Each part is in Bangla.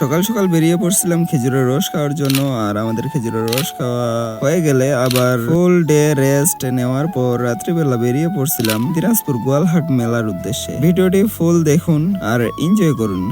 সকাল সকাল বেরিয়ে পড়ছিলাম খেজুরের রস খাওয়ার জন্য, আর আমাদের খেজুরের রস খাওয়া হয়ে গেলে আবার ফুল ডে রেস্ট নেওয়ার পর রাত্রিবেলা বেরিয়ে পড়ছিলাম দিনাজপুর গোয়ালহাট মেলার উদ্দেশ্যে। ভিডিওটি ফুল দেখুন আর এনজয় করুন।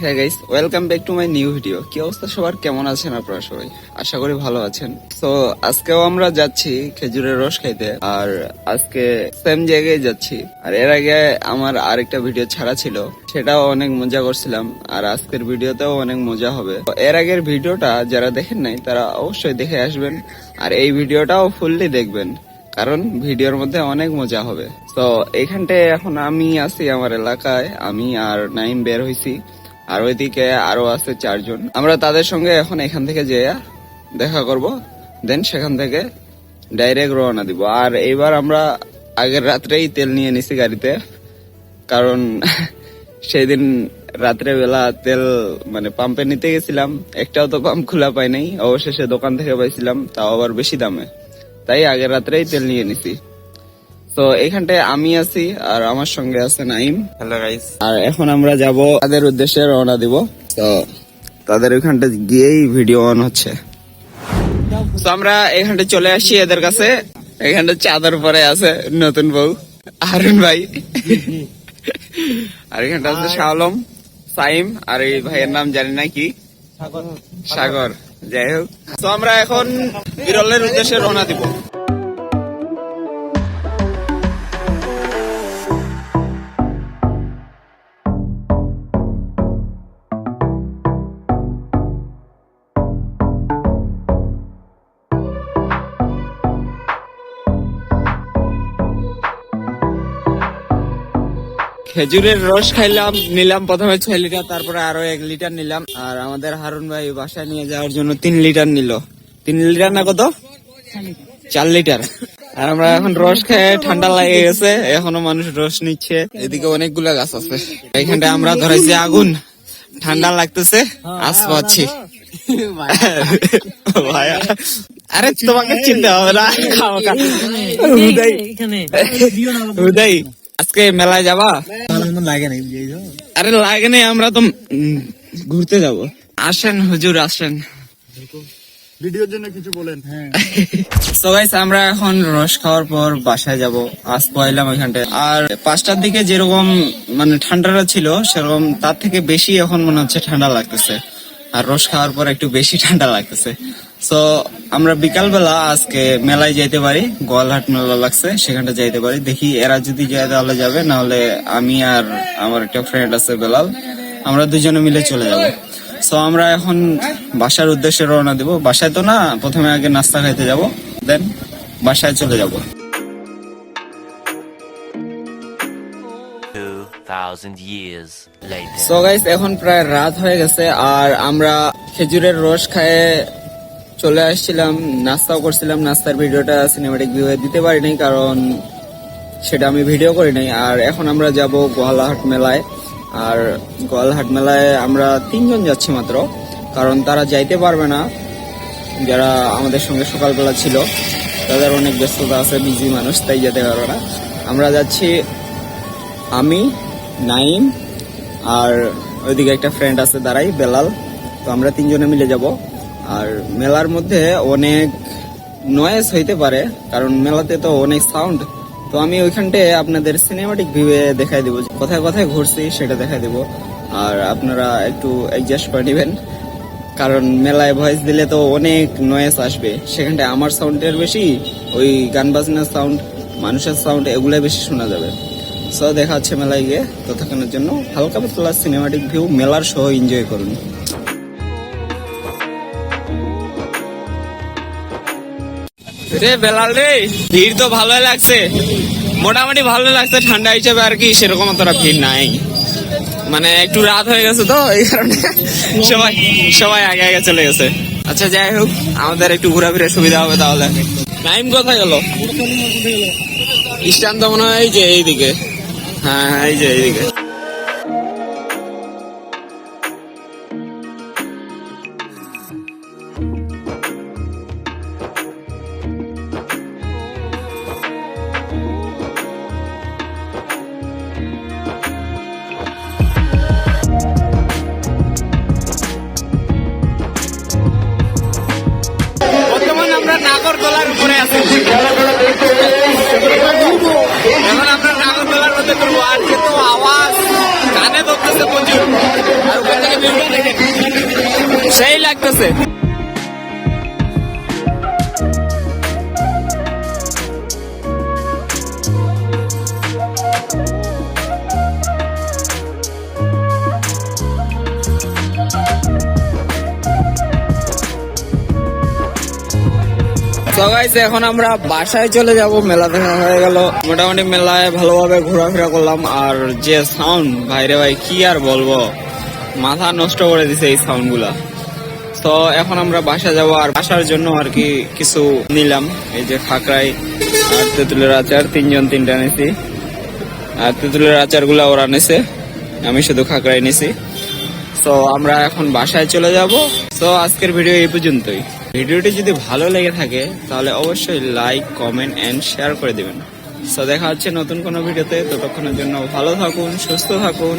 হ্যাঁ guys welcome back to my new video কি অবস্থা সবার? কেমন আছেন আপনারা সবাই? আশা করি ভালো আছেন। তো আজকেও আমরা যাচ্ছি খেজুরের রস খাইতে। আর আজকে সেম জায়গায় যাচ্ছি। আর এর আগে আমার আরেকটা ভিডিও ছাড়া ছিল। সেটাও অনেক মজা করছিলাম। আর আজকের ভিডিওতেও অনেক মজা হবে। এর আগের ভিডিওটা যারা দেখেন নাই, তারা অবশ্যই দেখে আসবেন। আর এই ভিডিওটাও ফুললি দেখবেন। কারণ ভিডিওর মধ্যে অনেক মজা হবে। তো এইখানটায় এখন আমি আছি আমার এলাকায়। আমি আর নাইম বের হইছি। আর ওইদিকে আরও আছে চারজন। আমরা তাদের সঙ্গে এখন এখান থেকে যেয়ে দেখা করব। দেন সেখান থেকে ডাইরেক্ট রওনা দিব। আর এইবার আমরা আগের রাত্রেই তেল নিয়ে নিছি গাড়িতে। কারণ সেদিন রাত্রে বেলা তেল মানে পাম্পে নিতে গেছিলাম। একটাও তো পাম্প খোলা পাই নাই। অবশেষে দোকান থেকে পাইছিলাম, তাও আবার বেশি দামে। তাই আগের রাত্রেই তেল নিয়ে নিছি। তো এখানটায় আমি আছি আর আমার সঙ্গে আছে নাইম। হ্যালো গাইস আর এখন আমরা যাব তাদের উদ্দেশ্যে রওনা দিব। তো তাদের ওইখানটা গিয়েই ভিডিও অন হচ্ছে। তো আমরা এখানটা চলে আসছি এদের কাছে। এখানটা চাদর পরে আছে নতুন বউ হারুন ভাই। আর এখানটা আছে শাওলম সাইম আর এই ভাইয়ের নাম জানি না কি। সাগর যাই হোক। তো আমরা এখন বিরলের উদ্দেশ্যে রওনা দিব। খেজুরের রস খাইলাম নিলাম প্রথমে ছয় লিটার তারপরে আরও এক লিটার নিলাম। আর আমাদের হারুন ভাই বাসায় নিয়ে যাওয়ার জন্য তিন লিটার নিল। তিন লিটার না কত? চার লিটার। আর আমরা এখন রস খেয়ে ঠান্ডা লাগে গেছে এখনও মানুষ রস নিচ্ছে। এদিকে অনেকগুলা গাছ আছে। এখানটা আমরা ধরেছি আগুন। ঠান্ডা লাগতেছে আস পাচ্ছি। ভাইয়া আরে তোমাকে চিনতে হবে না। আজকে মেলায় যাবা? লাগে নাই আরে লাগে নাই আমরা তো ঘুরতে যাব। আসেন হুজুর আসেন। ভিডিওর জন্য কিছু বলেন। হ্যাঁ। গাইস আমরা এখন রস খাওয়ার পর বাসায় যাব। আজ পয়লাম ওইখানটায়। আর পাঁচটার দিকে যেরকম মানে ঠান্ডাটা ছিল সেরকম তার থেকে বেশি এখন মনে হচ্ছে ঠান্ডা লাগতেছে। আর রস খাওয়ার পর একটু বেশি ঠান্ডা লাগতেছে। তো আমরা বিকাল বেলা আজকে মেলায় যাইতে পারি গোয়ালহাট মেলা লাগছে সেখানটা যাইতে পারি। দেখি এরা যদি যায় তাহলে যাবে না হলে আমি আর আমার একটা ফ্রেন্ড আছে বেলাল আমরা দুজনে মিলে চলে যাব। সো আমরা এখন বাসার উদ্দেশ্যে রওনা দিব। বাসায় তো না প্রথমে আগে নাস্তা খাইতে যাব দেন বাসায় চলে যাব। 2,000 years later. সো গাইস এখন প্রায় রাত হয়ে গেছে আর আমরা খেজুরের রস খায়ে চলে আসছিলাম, নাস্তাও করছিলাম, নাস্তার ভিডিওটা সিনেমাটিক ভিউ দিতে পারিনি কারণ সেটা আমি ভিডিও করি নাই। আর এখন আমরা যাব গোয়ালহাট মেলায়। আর গোয়ালহাট মেলায় আমরা তিনজন যাচ্ছি মাত্র, কারণ তারা যাইতে পারবে না। যারা আমাদের সঙ্গে সকালবেলা ছিল, তাদের অনেক ব্যস্ততা আছে বিজি মানুষ, তাই যেতে পারবে না। আমরা যাচ্ছি, আমি, নাইম, আর ওইদিকে একটা ফ্রেন্ড আছে, দাঁড়াই, বেলাল। তো আমরা তিনজনে মিলে যাব। আর মেলার মধ্যে অনেক নয়েজ হইতে পারে, কারণ মেলাতে তো অনেক সাউন্ড তো আমি ওইখানটায় আপনাদের সিনেমাটিক ভিউয়ে দেখাই দেবো। কোথায় কোথায় ঘুরছি সেটা দেখাই দেবো। আর আপনারা একটু অ্যাডজাস্ট করে নেবেন, কারণ মেলায় ভয়েস দিলে তো অনেক নয়েস আসবে। সেখানটায় আমার সাউন্ডের বেশি, ওই গান বাজনার সাউন্ড মানুষের সাউন্ড এগুলাই বেশি শোনা যাবে। সো দেখা হচ্ছে মেলায় গিয়ে। ততক্ষণের জন্য হালকা পাতলা সিনেমাটিক ভিউ মেলার সহ এনজয় করুন। রে বেলাল রে ভিড় তো ভালোই লাগছে। মোটামুটি ভালো লাগছে ঠান্ডা হিসেবে আর কি সেরকম অতটা ভিড় নাই। মানে একটু রাত হয়ে গেছে তো এই কারণে সবাই সবাই আগে আগে চলে গেছে। আচ্ছা যাই হোক আমাদের একটু ঘোরাফেরার সুবিধা হবে তাহলে। নাইম কোথায় গেল? স্ট্যান্ড তো মনে হয় এই যে এইদিকে। হ্যাঁ হ্যাঁ এই যে এইদিকে। নাগরদোলার উপরে আছে। এখন আমরা নাগরদোলার মধ্যে করব। আর যেহেতু আওয়াজ কানে ধরতেছে প্রচুর। সেই লাগতেছে। গাইস এখন আমরা বাসায় চলে যাব। মেলা দেখা হয়ে গেল। মোটামুটি মেলায় ভালোভাবে ঘোরাফেরা করলাম। আর যে সাউন্ড ভাইরে ভাই, কি আর বলব? মাথা নষ্ট করে দিছে এই সাউন্ডগুলা তো এখন আমরা বাসা যাব আর বাসার জন্য আর কি কিছু নিলাম। এই যে খাকরাই আর তেঁতুলের আচার, তিনজন তিনটা নিছি আর তেঁতুলের আচারগুলা ওরা নিছে আমি শুধু খাকরাই নিছি তো আমরা এখন বাসায় চলে যাব। তো আজকের ভিডিও এই পর্যন্তই। ভিডিওটি যদি ভালো লেগে থাকে, তাহলে অবশ্যই লাইক কমেন্ট এন্ড শেয়ার করে দিবেন। সো দেখা হচ্ছে নতুন কোনো ভিডিওতে, ততক্ষণের জন্য ভালো থাকুন, সুস্থ থাকুন।